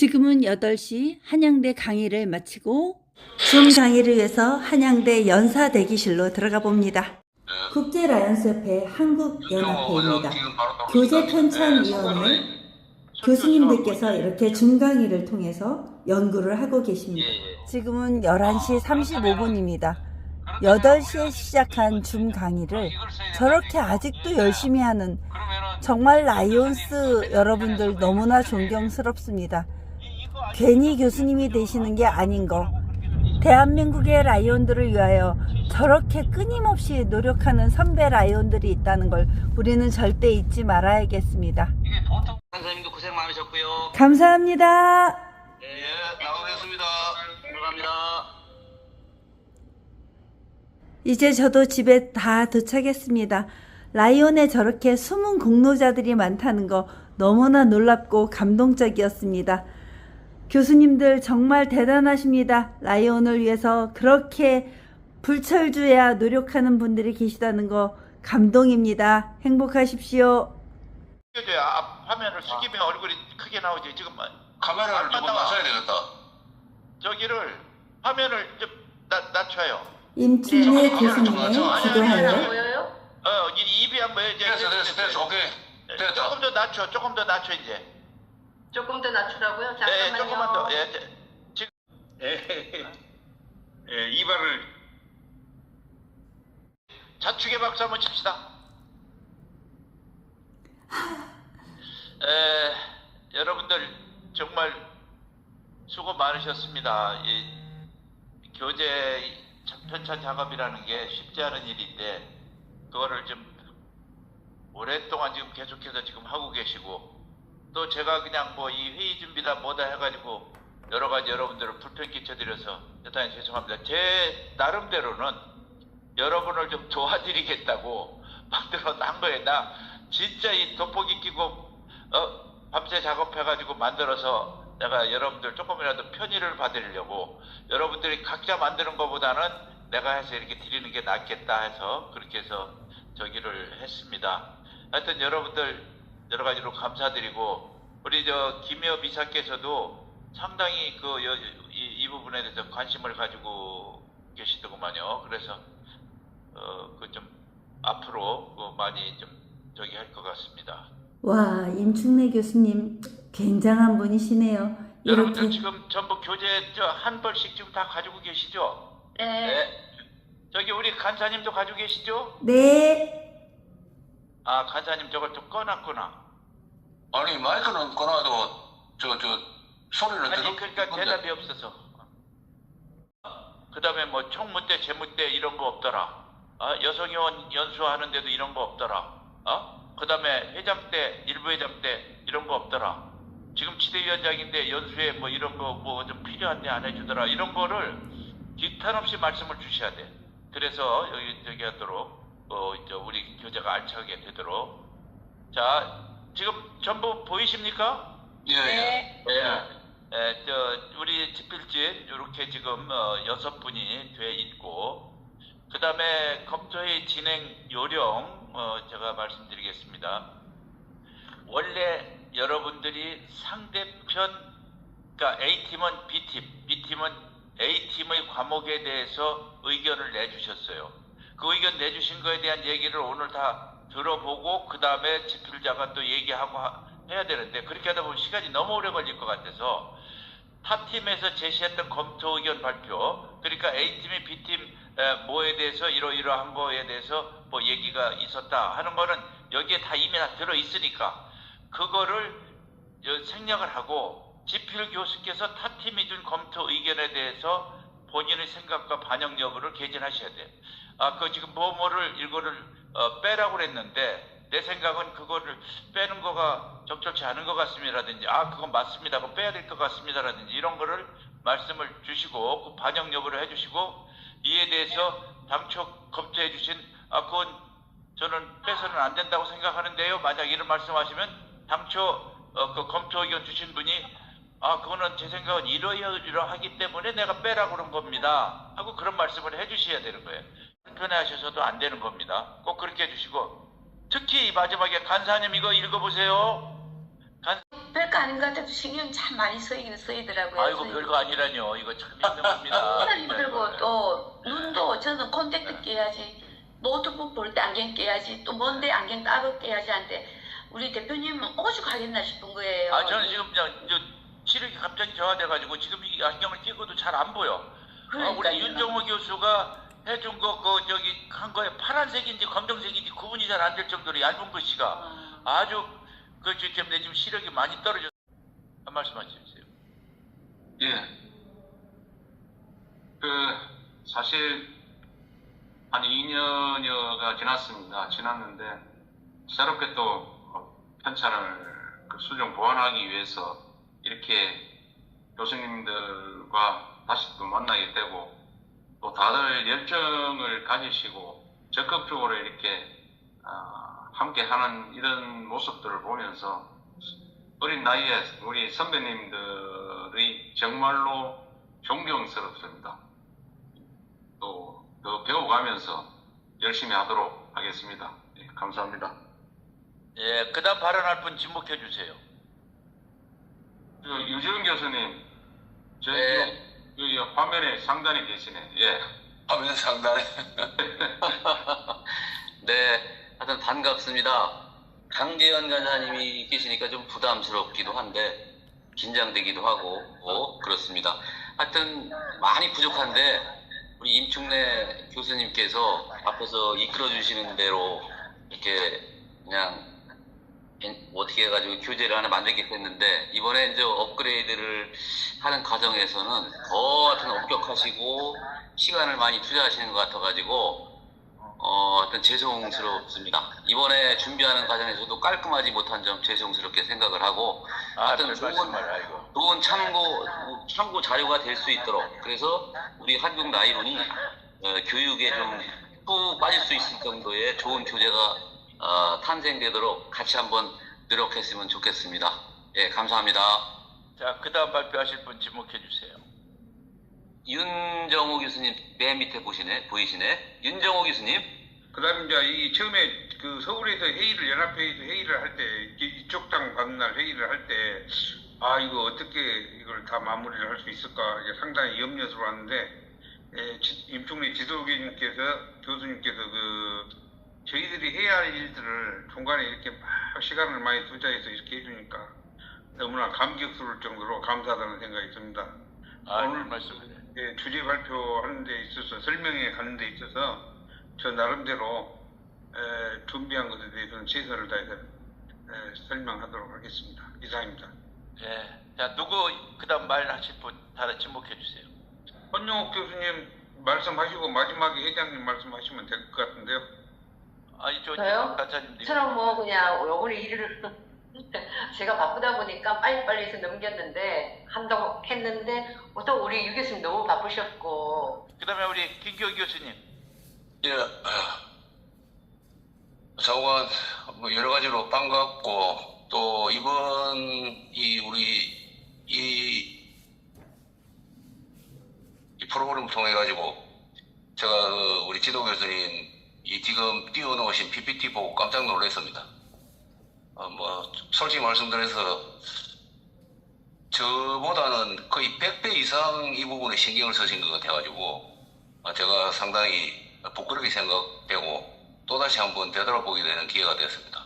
지금은 8시 한양대 강의를 마치고 줌 강의를 위해서 한양대 연사 대기실로 들어가 봅니다. 국제 라이언스협회 한국연합회입니다. 교재 편찬위원회 교수님들께서 이렇게 줌 강의를 통해서 연구를 하고 계십니다. 지금은 11시 35분입니다. 8시에 시작한 줌 강의를 저렇게 아직도 열심히 하는 정말 라이온스 여러분들 너무나 존경스럽습니다. 괜히 교수님이 되시는 게 아닌 거. 대한민국의 라이온들을 위하여 저렇게 끊임없이 노력하는 선배 라이온들이 있다는 걸 우리는 절대 잊지 말아야겠습니다. 이게 보통 선생님도 고생 많으셨고요. 감사합니다. 예, 나가겠습니다. 들어갑니다. 이제 저도 집에 다 도착했습니다. 라이온에 저렇게 숨은 공로자들이 많다는 거 너무나 놀랍고 감동적이었습니다. 교수님들 정말 대단하십니다. 라이온을 위해서 그렇게 불철주야 노력하는 분들이 계시다는 거 감동입니다. 행복하십시오. 이제 앞 화면을 숙이면 얼굴이 크게 나오지 지금 뭐 카메라를 조금 나와? 낮춰야 되겠다. 저기를 화면을 좀 낮, 낮춰요. 교수님의 맞아. 기도하여 보여요? 어 이- 입이 안 보여 이제 됐어, 됐어, 됐어. 오케이. 됐다. 조금 더 낮춰 조금 더 낮춰 이제. 조금 더 낮추라고요? 네 잠깐만요. 조금만 더. 예, 제- 지금 예, 이발을 자축의 박수 한번 칩시다. 에, 여러분들 정말 수고 많으셨습니다. 이 교재 편찬 작업이라는 게 쉽지 않은 일인데 그거를 좀 오랫동안 지금 계속해서 지금 하고 계시고 또 제가 그냥 뭐 이 회의 준비다 뭐다 해가지고 여러 가지 여러분들을 불편 끼쳐드려서 대단히 죄송합니다. 제 나름대로는 여러분을 좀 도와드리겠다고 만들어 난 거예요. 나 진짜 이 돋보기 끼고 어, 밤새 작업해가지고 만들어서 내가 여러분들 조금이라도 편의를 받으려고 여러분들이 각자 만드는 것보다는 내가 해서 이렇게 드리는 게 낫겠다 해서 그렇게 해서 저기를 했습니다. 하여튼 여러분들 여러 가지로 감사드리고 우리 저 김여 비사께서도 상당히 그 여- 이, 이 부분에 대해서 관심을 가지고 계시더구만요. 그래서 어, 그 좀 앞으로 그 많이 좀 저기 할 것 같습니다. 와, 임충래 교수님 굉장한 분이시네요. 여러분들 이렇게 지금 전부 교재 저한 벌씩 지금 다 가지고 계시죠? 네. 저기 우리 간사님도 가지고 계시죠? 네. 아 간사님 저걸 좀 꺼놨구나. 아니 마이크는 꺼놔도 저 저 소리는 아니 들어. 그러니까 대답이 없어서. 그 다음에 뭐 총무대, 재무대 이런 거 없더라. 아, 여성의원 연수하는데도 이런 거 없더라. 어? 그 다음에 회장 때, 일부 회장 때 이런 거 없더라. 지금 지대위원장인데 연수에 뭐 이런 거 뭐 좀 필요한데 안 해주더라. 이런 거를 기탄 없이 말씀을 주셔야 돼. 그래서 여기 저기 하도록 어, 이제 우리 교재가 알차게 되도록. 자, 지금 전부 보이십니까? 예, 예. 네. 예. 에, 저 우리 집필집 이렇게 지금 어, 여섯 분이 돼 있고 그 다음에 검토회의 진행 요령 어, 제가 말씀드리겠습니다. 원래 여러분들이 상대편 그러니까 A팀은 B팀, B팀은 A팀의 과목에 대해서 의견을 내주셨어요. 그 의견 내주신 거에 대한 얘기를 오늘 다 들어보고 그 다음에 집필자가 또 얘기하고 하- 해야 되는데 그렇게 하다 보면 시간이 너무 오래 걸릴 것 같아서 타 팀에서 제시했던 검토 의견 발표 그러니까 A팀이 B팀 에, 뭐에 대해서 이러이러한 거에 대해서 뭐 얘기가 있었다 하는 거는 여기에 다 이미 다 들어 있으니까 그거를 여- 생략을 하고 지필 교수께서 타 팀이 준 검토 의견에 대해서 본인의 생각과 반영 여부를 개진하셔야 돼요. 아, 그 지금 뭐뭐를 이거를 어, 빼라고 그랬는데 내 생각은 그거를 빼는 거가 적절치 않은 것 같습니다라든지 아 그건 맞습니다. 그거 빼야 될 것 같습니다라든지 이런 거를 말씀을 주시고 그 반영 여부를 해주시고 이에 대해서 당초 검토해 주신 아 그건 저는 빼서는 안 된다고 생각하는데요. 만약 이런 말씀하시면 당초 어, 그 검토 의견 주신 분이 아 그거는 제 생각은 이러이러하기 때문에 내가 빼라고 그런 겁니다. 하고 그런 말씀을 해주셔야 되는 거예요. 불편해하셔서도 안 되는 겁니다. 꼭 그렇게 해주시고 특히 이 마지막에 간사님 이거 읽어보세요. 별거 아닌 것 같아도 신경 참 많이 쓰이긴 쓰이더라고요. 아이고 별거 아니라뇨. 이거 참 힘든 겁니다. 정말 힘들고 또 눈도 저는 콘택트 깨야지 노트북 볼 때 안경 깨야지 또 뭔데 안경 따로 깨야지 하는데 우리 대표님은 오죽 하겠나 싶은 거예요. 아 저는 지금 그냥 저 시력이 갑자기 저하돼가지고 지금 이 안경을 끼고도 잘 안 보여. 아, 우리 그러니까요. 윤정호 교수가 해준 거 그 저기 한 거에 파란색인지 검정색인지 구분이 잘 안 될 정도로 얇은 글씨가 아, 아주 그 지금 내 지금 시력이 많이 떨어져. 한 말씀 하시죠. 예. 그 사실 한 2년여가 지났습니다. 지났는데 새롭게 또 어, 편찬을 그 수정 보완하기 위해서 이렇게 교수님들과 다시 또 만나게 되고 또 다들 열정을 가지시고 적극적으로 이렇게 아, 함께하는 이런 모습들을 보면서 어린 나이에 우리 선배님들의 정말로 존경스럽습니다. 또 더 배워가면서 열심히 하도록 하겠습니다. 예, 감사합니다. 예, 그다음 발언할 분 지목해 주세요. 저 유지은 교수님, 저 네. 여기 화면에 상단에 계시네. 예. 화면 상단에. 네, 하여튼 반갑습니다. 강재현 간사님이 계시니까 좀 부담스럽기도 한데 긴장되기도 하고 어, 그렇습니다. 하여튼 많이 부족한데 우리 임충래 교수님께서 앞에서 이끌어 주시는 대로 이렇게 그냥 엔- 어떻게 해가지고 교재를 하나 만들게 됐는데 이번에 이제 업그레이드를 하는 과정에서는 더 하여튼 엄격하시고 시간을 많이 투자하시는 것 같아가지고 어, 하여튼 죄송스럽습니다. 이번에 준비하는 과정에서도 깔끔하지 못한 점 죄송스럽게 생각을 하고 아, 하여튼 별 좋은. 좋은 참고, 참고 자료가 될 수 있도록 그래서 우리 한국 나이론이 어, 교육에 좀 푹 빠질 수 있을 정도의 좋은 교재가 어, 탄생되도록 같이 한번 노력했으면 좋겠습니다. 예, 감사합니다. 자, 그 다음 발표하실 분 지목해 주세요. 윤정호 교수님 맨 밑에 보시네, 보이시네? 윤정호 교수님? 그 다음에 이제 이 처음에 그 서울에서 회의를 연합회의에서 회의를 할 때 이쪽 당 받는 날 회의를 할 때 아 이거 어떻게 이걸 다 마무리를 할 수 있을까 이게 상당히 염려스러웠는데 예, 지- 임충래 지도교님께서 교수님께서 그 저희들이 해야 할 일들을 중간에 이렇게 막 시간을 많이 투자해서 이렇게 해주니까 너무나 감격스러울 정도로 감사하다는 생각이 듭니다. 아, 오늘 별 말씀을. 해. 예, 주제 발표하는 데 있어서 설명회 가는 데 있어서 저 나름대로 에, 준비한 것에 대해서는 최선을 다해서 에, 설명하도록 하겠습니다. 이상입니다. 예. 자, 누구 그다음 말하실 분 다들 지목해 주세요. 권영욱 교수님 말씀하시고 마지막에 회장님 말씀하시면 될 것 같은데요. 아니 저 저요? 간사님들. 저는 뭐 그냥 오늘 일을 제가 바쁘다 보니까 빨리빨리 해서 넘겼는데 한다고 했는데 또 우리 유 교수님 너무 바쁘셨고 그다음에 우리 김교 교수님. 예. 장관 뭐 여러 가지로 반갑고 또 이번 이 우리 이, 이 프로그램을 통해 가지고 제가 그 우리 지도 교수님 이 지금 띄워놓으신 PPT 보고 깜짝 놀랐습니다. 어, 뭐 솔직히 말씀드려서 저보다는 거의 100배 이상 이 부분에 신경을 쓰신 것 같아가지고 아, 제가 상당히 부끄럽게 생각되고 또다시 한번 되돌아보게 되는 기회가 됐습니다.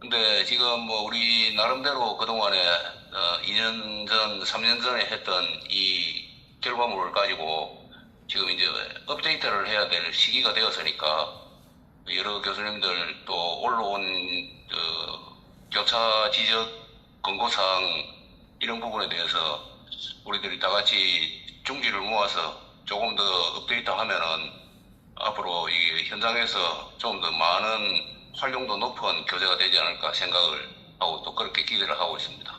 근데 지금 뭐 우리 나름대로 그동안에 어, 2년 전, 3년 전에 했던 이 결과물을 가지고 지금 이제 업데이트를 해야 될 시기가 되었으니까 여러 교수님들 또 올라온 그 교차 지적 권고사항 이런 부분에 대해서 우리들이 다 같이 중지를 모아서 조금 더 업데이트 하면은 앞으로 이 현장에서 좀 더 많은 활용도 높은 교재가 되지 않을까 생각을 하고 또 그렇게 기대를 하고 있습니다.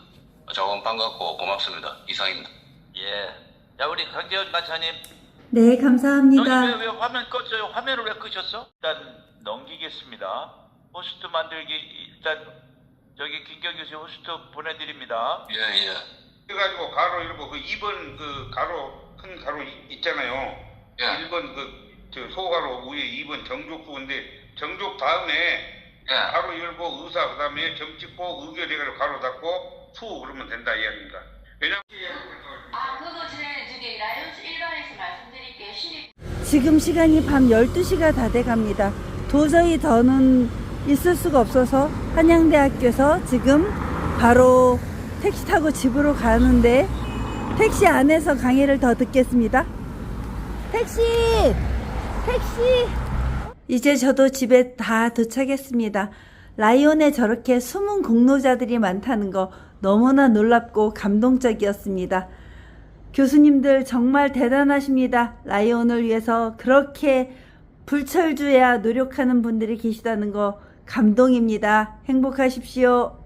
자원 반갑고 고맙습니다. 이상입니다. 예. 자, 우리 강재현 간사님. 네, 너희 왜, 감사합니다. 왜 화면 껐어요? 화면을 왜 끄셨어? 일단 넘기겠습니다. 호스트 만들기 일단 저기 김경 교수 호스트 보내드립니다. 예, 예. 그래가지고 가로 이러고 그 2번 그 가로 큰 가로 이- 있잖아요. 예. 1번 그 저 소가로 위에 2번 정족수인데 정족 다음에 예. 바로 열고 의사 그다음에 점 찍고 의결회를 가로 닫고 수 그러면 된다 이야기입니다. 왜냐면 아 그거 전에 저기 라이온스 일반에서 말씀드릴게요. 신입 지금 시간이 밤 12시가 다 돼갑니다. 도저히 더는 있을 수가 없어서 한양대학교에서 지금 바로 택시 타고 집으로 가는데 택시 안에서 강의를 더 듣겠습니다. 택시! 택시! 이제 저도 집에 다 도착했습니다. 라이온에 저렇게 숨은 공로자들이 많다는 거 너무나 놀랍고 감동적이었습니다. 교수님들 정말 대단하십니다. 라이온을 위해서 그렇게 불철주야 노력하는 분들이 계시다는 거 감동입니다. 행복하십시오.